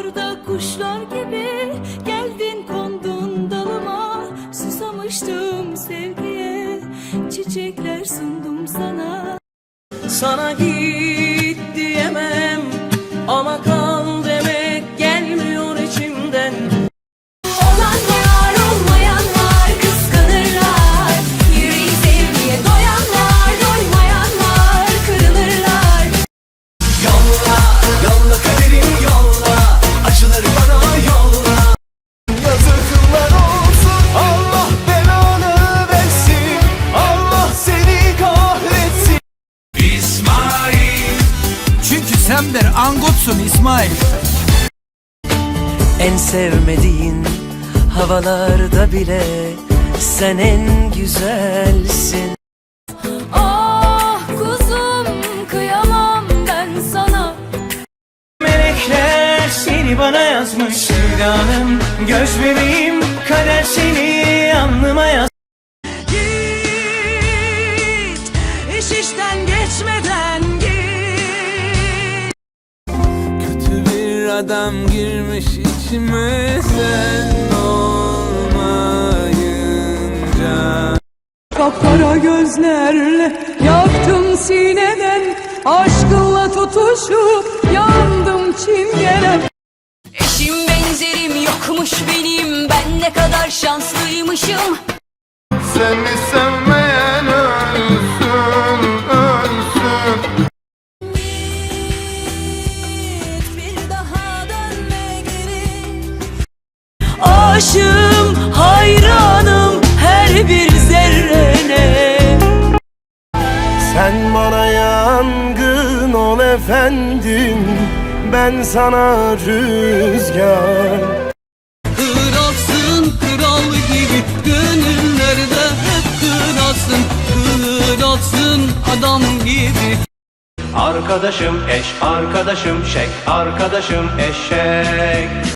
Havalarda kuşlar gibi geldin kondun dalıma. Susamıştım sevgiye çiçekler sundum sana. Sana git sen bir angutsun İsmail. En sevmediğin havalarda bile sen en güzelsin Ah kuzum kıyamam ben sana Melekler seni bana yazmış Canım göz bebeğim kader seni alnıma yaz Git iş işten geçmeden adam girmiş içime sen olmayınca. Kapkara gözlerle yaktım sineden Aşkınla tutuşup yandım çingenem Eşim benzerim yokmuş benim Ben ne kadar şanslıymışım Seni sevmeyen Aşığım hayranım her bir zerrene. Sen bana yangın ol efendim Ben sana rüzgar. Kralsın kral gibi gönüllerde hep kralsın. Kralsın adam gibi. Arkadaşım eş, arkadaşım şek, arkadaşım eşek